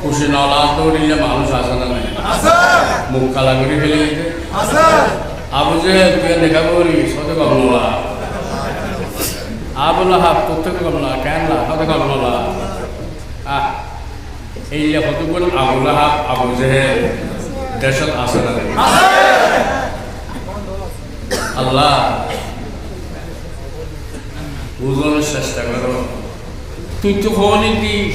খুশি নলা দৌড়িলে মানুষ আসে না নাই মুখ কালা করে ফেলে দিতে। আবু যে তুই দেখা করি সতে কমলা আবুল হাব প্রত্যেকে কমলা কেন না? সতে কমলা আহ এই যে কতগুলো আবুল হাব আবু জেহেল দেশত আসে না আল্লাহ বুঝানোর চেষ্টা করো। তুই তো হলি দিস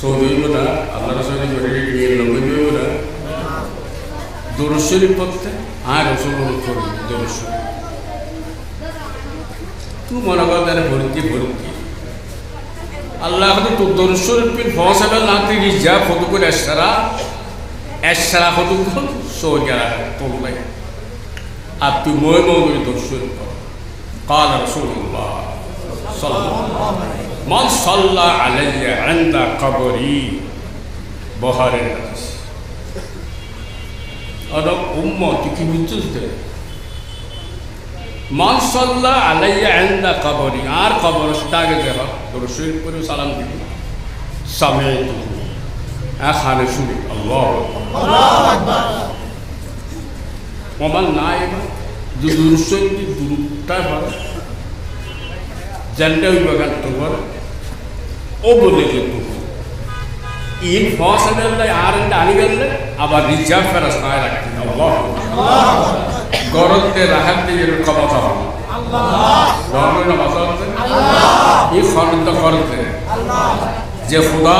সৌদইব না আল্লাহ রসুল করে নিয়ে লঙ্গইব না দরশ্বরী পড়তে আর রসুল করি দরশ্বরী তুই মনে কর তারা ভর্তি ভর্তি আল্লাহ হয়তো তোর দরশ্বরী পিন ফসাবে না তুই যা ফটো করে এসারা এসারা ফটো কর সৌ গেলা তোলাই আর তুই মই মই করে দরশ্বরী কর قال رسول الله صلى الله عليه মান সাল্লা আলাইয়া আন্দা কবরি বহারের হাদিস। অনেক উম্মত কি বুঝতে মান সাল্লা আলাইয়া আন্দা কবরি আর কবর আগে দেখ। তোর শরীর করে সালাম দিবি। সামে এখানে শুনি আল্লাহ আমার না এবার দুরুদ শরীর দুরুদটাই হয় জেন্ডা বিভাগান তোমার ও বলে আনি গেলে আবার রিজার্ভ ফেরাস্তায় রাখতেন আল্লাহ। গরতে রাহাত দিয়ে ক্ষমতা হবে ধর্মের নামাজ এই খরচ করতে যে। খুদা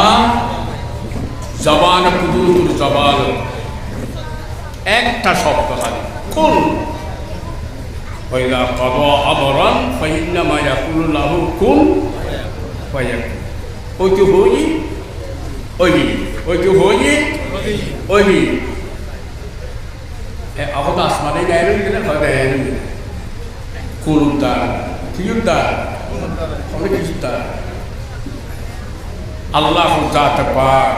জবান কুদুর জবান একটা শব্দ খালি। কোন وإذا قضى أمرا فإنما يقول له كن فيكون ওই তো হই ওই ওই তো হই ওই এখন আসমানে গায়ে গেলে হবে কোন তার ঠিক তার অনেক কিছু তার আল্লাহ জাত পাক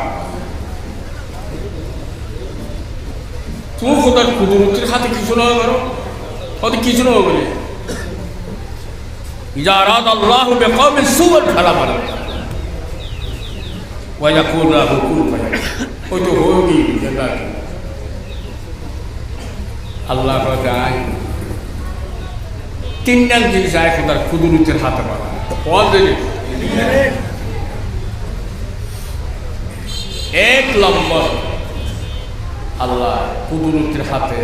তুমি খোদার কুদরতের হাতে কিছু নয় করো হয়তো কিছু নয় বলে إذا أراد الله بقوم سوءا فلا مرد ويقول له كن فيكون ওই তো হোগি যেটা আল্লাহ যায় তিনটা জিনিস আয় খোদার কুদরতের হাতে পারা কল জিনিস এক নম্বর আল্লাহ কুদরতের হাতে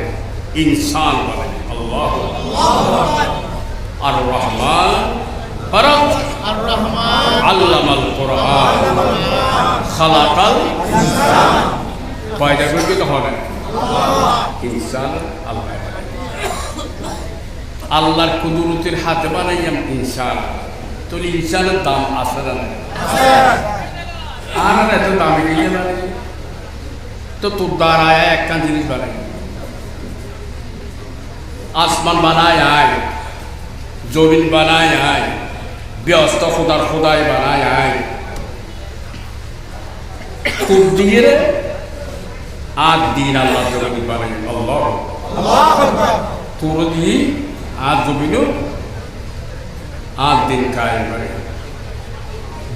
ইনসান বানায় আল্লাহ আল্লাহর কুদরতের হাতে বানাইয়াম ইনসান তো ইনসানের দাম আছে না? আর এত দামি নিয়ে তো তোর দ্বারায় একটা জিনিস বানাই আসমান বানায় আয়, জমিন বানায় আয়, ব্যস্ত খোদার খোদায় বানায় আয়। খুব দিয়ে রে, আর দিন আল্লাহ জমিন বানাই আল্লাহ। তোর দিয়ে আর জমিনও আর দিন কায়েম করে।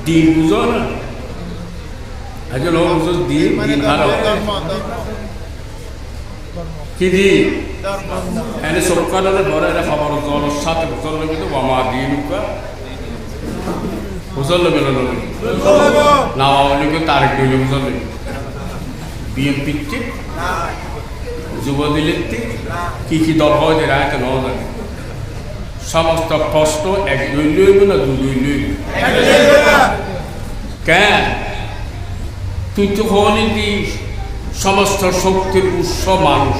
দিন বুঝো না? লোক দিন দিন ভালো কি এনে সরকারের বড় খবর জল সাথে বুঝল কিন্তু মামা দিন উকা বুঝল বেল না বাবলিকে তারেক দিলে বুঝল বিএনপির ঠিক যুব দিলের ঠিক কি কি দল হয় যে রায়তে ন জানে। সমস্ত প্রশ্ন এক দুই লইব না দু দুই লইব কেন তুই তো হলি সমস্ত শক্তির উৎস মানুষ।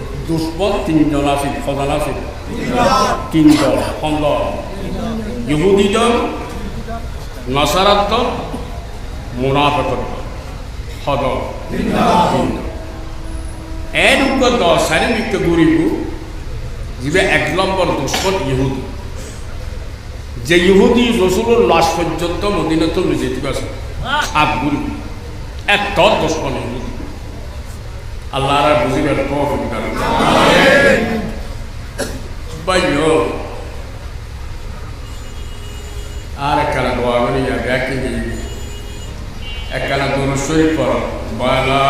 দুষ্পদ তিনজন আছিল সদান আছিল। তিনজন খণ্ড ইহুদি দল, নসারাত দল, মুনাফেকর দল। সদ এনেকুৱা দহ চাৰি মিত্ৰ ঘূৰিব যিবিলাক এক নম্বৰ দুষ্পদ ইহুদি। যে ইহুদি রসুলোর লাশ পর্যন্ত মদিনাতে নিয়ে যেতে পারছে আপ ঘুরবি এক তর দুষ্পদ ইহুদি। আল্লাহ আর বুঝিবার তৌফিক দান আমিন বাইয়ো। আর একখানা দোয়া করি, আর একই একখানা দুরু শরীফ পড়ো। বালা